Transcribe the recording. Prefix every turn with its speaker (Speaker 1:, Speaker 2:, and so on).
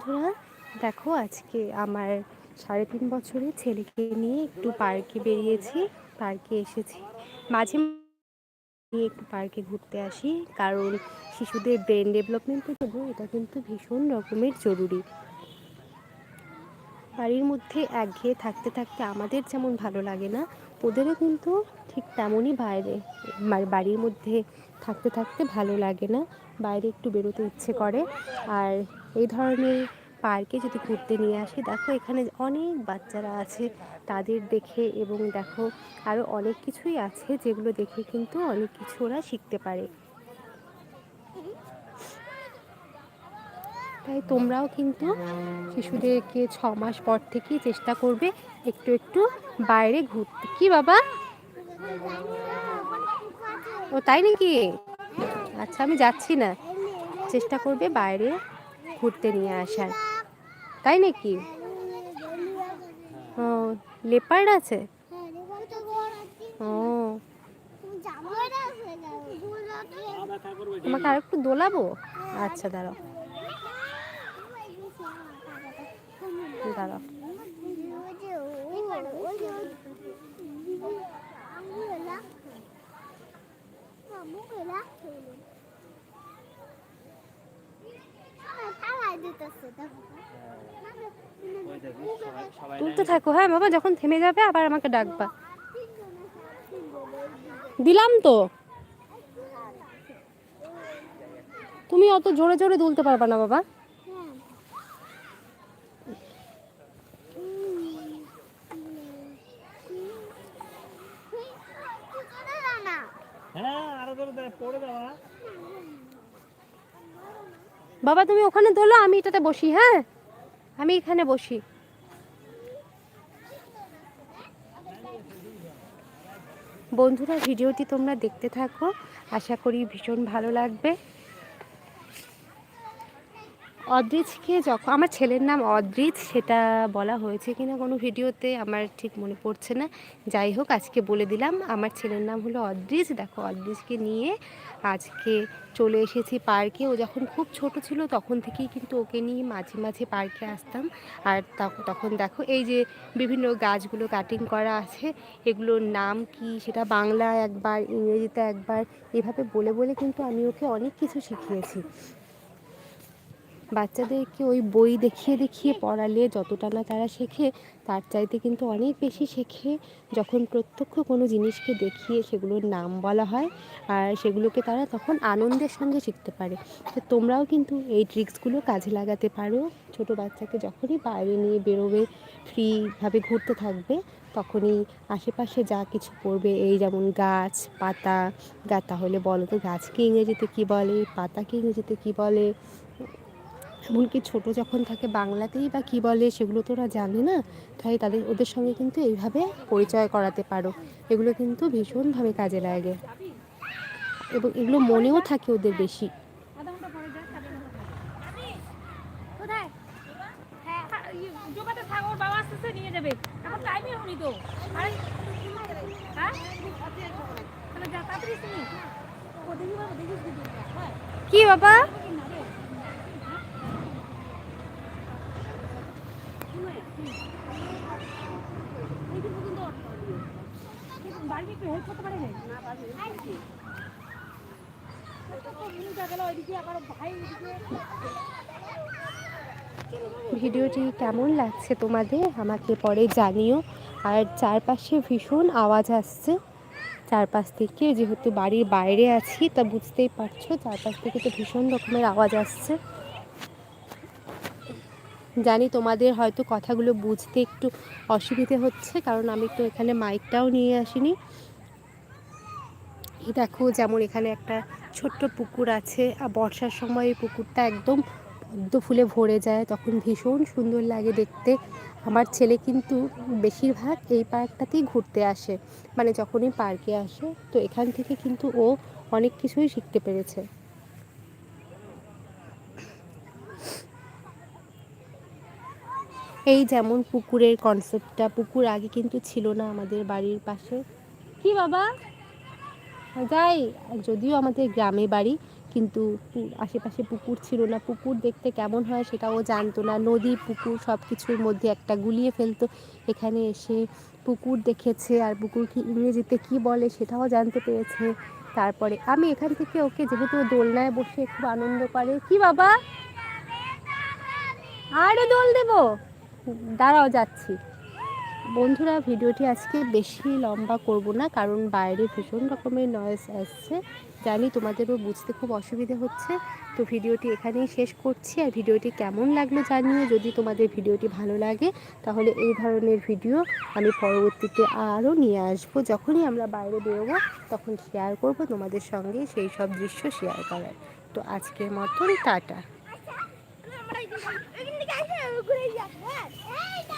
Speaker 1: বন্ধুরা, দেখো আজকে আমার সাড়ে তিন বছরের ছেলেকে নিয়ে একটু পার্কে বেরিয়েছি, পার্কে এসেছি। মাঝে একটু পার্কে ঘুরতে আসি, কারণ শিশুদের ব্রেন ডেভেলপমেন্টের জন্য এটা কিন্তু ভীষণ রকমের জরুরি। বাড়ির মধ্যে একঘেয়ে থাকতে থাকতে আমাদের যেমন ভালো লাগে না ওদেরও কিন্তু ঠিক তেমনই বাইরে। বাড়ির মধ্যে থাকতে থাকতে ভালো লাগে না। বাইরে একটু বেরোতে ইচ্ছে করে। আর এই ধরনের পার্কে যদি ঘুরতে নিয়ে আসি, দেখো এখানে অনেক বাচ্চারা আছে তাদের দেখে এবং দেখো আরও অনেক কিছুই আছে যেগুলো দেখে কিন্তু অনেক কিছু ওরা শিখতে পারে। তাই তোমরাও কিন্তু শিশুদেরকে ছ মাস পর থেকেই চেষ্টা করবে একটু একটু বাইরে ঘুরতে। কি বাবা? ও, তাই নাকি? আচ্ছা আমি যাচ্ছি না। চেষ্টা করবে বাইরে ঘুরতে নিয়ে আসার। তাই নাকি? ও, লেপার্ড আছে? ও। তোমাকে আর একটু দোলাবো? আচ্ছা দাঁড়াও। তুলতে থাকো হ্যাঁ বাবা, যখন থেমে যাবে, আবার আমাকে ডাকবা। দিলাম তো। তুমি অত জোরে জোরে দুলতে পারবা না, বাবা। বাবা, তুমি ওখানে ধরলো আমি এটাতে বসি হ্যাঁ? আমি এখানে বসি। বন্ধুরা, ভিডিওটি তোমরা দেখতে থাকো। আশা করি ভীষণ ভালো লাগবে। অদ্রিজকে যখন আমার ছেলের নাম অদ্রিজ, সেটা বলা হয়েছে কিনা কোনো ভিডিওতে আমার ঠিক মনে পড়ছে না। যাই হোক, আজকে বলে দিলাম, আমার ছেলের নাম হলো অদ্রিজ। দেখো, অদ্রিজকে নিয়ে আজকে চলে এসেছি পার্কে। ও যখন খুব ছোট ছিল, তখন থেকেই কিন্তু ওকে নিয়ে মাঝে মাঝে পার্কে আসতাম। আর তখন দেখো, এই যে বিভিন্ন গাছগুলো কাটিং করা আছে, এগুলোর নাম কি, সেটা বাংলা একবার, ইংরেজিতে একবার, এভাবে বলে বলে কিন্তু আমি ওকে অনেক কিছু শিখিয়েছি। বাচ্চাদেরকে ওই বই দেখিয়ে দেখিয়ে, পড়ালে যতটা না তারা শেখে, তার চাইতে কিন্তু অনেক বেশি শেখে। যখন প্রত্যক্ষ কোনো জিনিসকে দেখিয়ে সেগুলোর নাম বলা হয়, আর সেগুলোকে তারা তখন আনন্দের সঙ্গে শিখতে পারে। তো তোমরাও কিন্তু এই ট্রিক্সগুলো কাজে লাগাতে পারো। ছোট বাচ্চাকে যখনই বাইরে নিয়ে বেরোবে, ফ্রিভাবে ঘুরতে থাকবে, তখনই আশেপাশে যা কিছু পড়বে, এই যেমন গাছ, পাতা, গা তাহলে বলো তো গাছকে ইংরেজিতে কী বলে, পাতাকে ইংরেজিতে কী বলে? এমনকি ছোট যখন থাকে বাংলাতেই বা কী বলে সেগুলো তো ওরা জানে না তাই তাদের ওদের সঙ্গে কিন্তু এইভাবে পরিচয় করাতে পারো। এগুলো কিন্তু ভীষণভাবে কাজে লাগে। এবং এগুলো মনেও থাকে ওদের বেশি। কি বাবা? ভিডিওটি কেমন লাগছে তোমাদের? আমাকে পরে জানিও। আর চারপাশে ভীষণ আওয়াজ আসছে। চারপাশ থেকে যেহেতু বাড়ির বাইরে আছি তা বুঝতেই পারছ চারপাশ থেকে তো ভীষণ রকমের আওয়াজ আসছে। জানি তোমাদের হয়তো কথাগুলো বুঝতে একটু অসুবিধে হচ্ছে, কারণ আমি তো এখানে মাইকটাও নিয়ে আসিনি। দেখো যেমন এখানে একটা ছোট্ট পুকুর আছে, আর বর্ষার সময় এই পুকুরটা একদম পদ্ম ফুলে ভরে যায়, তখন ভীষণ সুন্দর লাগে দেখতে। আমার ছেলে কিন্তু বেশিরভাগ এই পার্কটাতেই ঘুরতে আসে মানে যখনই পার্কে আসে, তো এখান থেকে কিন্তু ও অনেক কিছুই শিখতে পেরেছে। এই যেমন পুকুরের কনসেপ্টটা পুকুর আগে কিন্তু ছিল না আমাদের বাড়ির পাশে। কি বাবা? যাই, যদিও আমাদের গ্রামে বাড়ি, কিন্তু আশেপাশে পুকুর ছিল না। পুকুর দেখতে কেমন হয় সেটাও জানতো না। নদী, পুকুর সব কিছুর মধ্যে একটা গুলিয়ে ফেলতো। এখানে এসে পুকুর দেখেছে আর পুকুর কি ইংরেজিতে কি বলে সেটাও জানতে পেরেছে। তারপরে আমি এখান থেকে ওকে যেহেতু দোলনায় বসে খুব আনন্দ করে, কি বাবা? আরও দোল দেবো? দাঁড়াও যাচ্ছি। বন্ধুরা, ভিডিওটি আজকে বেশি লম্বা করব না, কারণ বাইরে ভীষণ রকমের নয়েজ আসছে। জানি তোমাদেরও বুঝতে খুব অসুবিধে হচ্ছে, তো ভিডিওটি এখানেই শেষ করছি। আর ভিডিওটি কেমন লাগল জানিও, যদি তোমাদের ভিডিওটি ভালো লাগে, তাহলে এই ধরনের ভিডিও আমি পরবর্তীতে আরও নিয়ে আসব। যখনই আমরা বাইরে বেরোবো, তখন শেয়ার করব তোমাদের সঙ্গে সেই সব দৃশ্য শেয়ার করার। তো আজকের মতন টাটা।
Speaker 2: এখান থেকে আসে ঘুরে যাবে